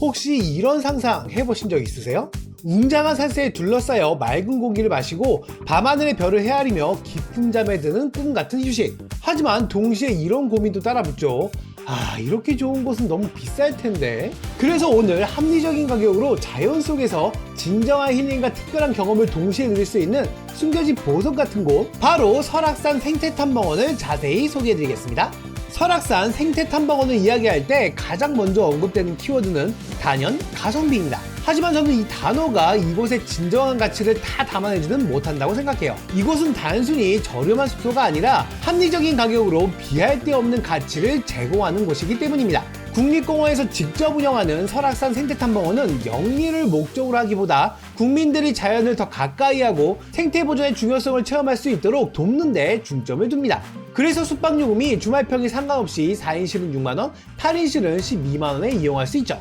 혹시 이런 상상 해보신 적 있으세요? 웅장한 산세에 둘러싸여 맑은 공기를 마시고 밤하늘의 별을 헤아리며 깊은 잠에 드는 꿈 같은 휴식. 하지만 동시에 이런 고민도 따라붙죠. 아, 이렇게 좋은 곳은 너무 비쌀 텐데. 그래서 오늘 합리적인 가격으로 자연 속에서 진정한 힐링과 특별한 경험을 동시에 누릴 수 있는 숨겨진 보석 같은 곳, 바로 설악산 생태탐방원을 자세히 소개해드리겠습니다. 설악산 생태 탐방원을 이야기할 때 가장 먼저 언급되는 키워드는 단연 가성비입니다. 하지만 저는 이 단어가 이곳의 진정한 가치를 다 담아내지는 못한다고 생각해요. 이곳은 단순히 저렴한 숙소가 아니라 합리적인 가격으로 비할 데 없는 가치를 제공하는 곳이기 때문입니다. 국립공원에서 직접 운영하는 설악산 생태탐방원은 영리를 목적으로 하기보다 국민들이 자연을 더 가까이 하고 생태 보존의 중요성을 체험할 수 있도록 돕는 데 중점을 둡니다. 그래서 숙박요금이 주말 평일 상관없이 4인실은 6만원, 8인실은 12만원에 이용할 수 있죠.